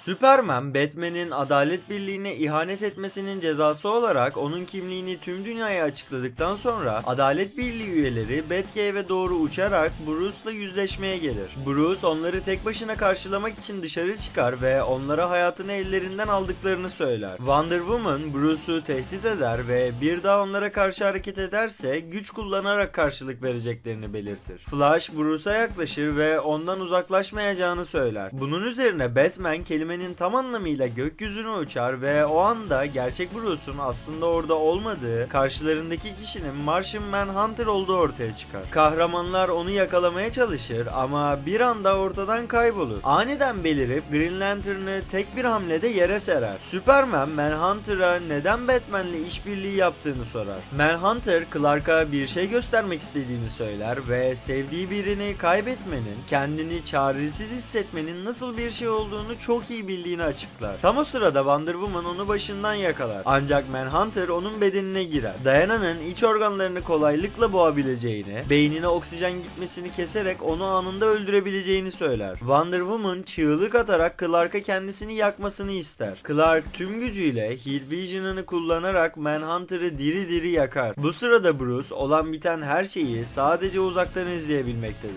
Superman, Batman'in Adalet Birliği'ne ihanet etmesinin cezası olarak onun kimliğini tüm dünyaya açıkladıktan sonra Adalet Birliği üyeleri Batcave'e doğru uçarak Bruce'la yüzleşmeye gelir. Bruce onları tek başına karşılamak için dışarı çıkar ve onlara hayatını ellerinden aldıklarını söyler. Wonder Woman Bruce'u tehdit eder ve bir daha onlara karşı hareket ederse güç kullanarak karşılık vereceklerini belirtir. Flash Bruce'a yaklaşır ve ondan uzaklaşmayacağını söyler. Bunun üzerine Batman kelimenin tam anlamıyla gökyüzüne uçar ve o anda gerçek Bruce'un aslında orada olmadığı, karşılarındaki kişinin Martian Manhunter olduğu ortaya çıkar. Kahramanlar onu yakalamaya çalışır ama bir anda ortadan kaybolur. Aniden belirip Green Lantern'ı tek bir hamlede yere serer. Superman Manhunter'a neden Batman'le işbirliği yaptığını sorar. Manhunter Clark'a bir şey göstermek istediğini söyler ve sevdiği birini kaybetmenin, kendini çaresiz hissetmenin nasıl bir şey olduğunu çok iyi bildiğini açıklar. Tam o sırada Wonder Woman onu başından yakalar. Ancak Manhunter onun bedenine girer. Diana'nın iç organlarını kolaylıkla boğabileceğini, beynine oksijen gitmesini keserek onu anında öldürebileceğini söyler. Wonder Woman çığlık atarak Clark'a kendisini yakmasını ister. Clark tüm gücüyle Heat Vision'ını kullanarak Manhunter'ı diri diri yakar. Bu sırada Bruce olan biten her şeyi sadece uzaktan izleyebilmektedir.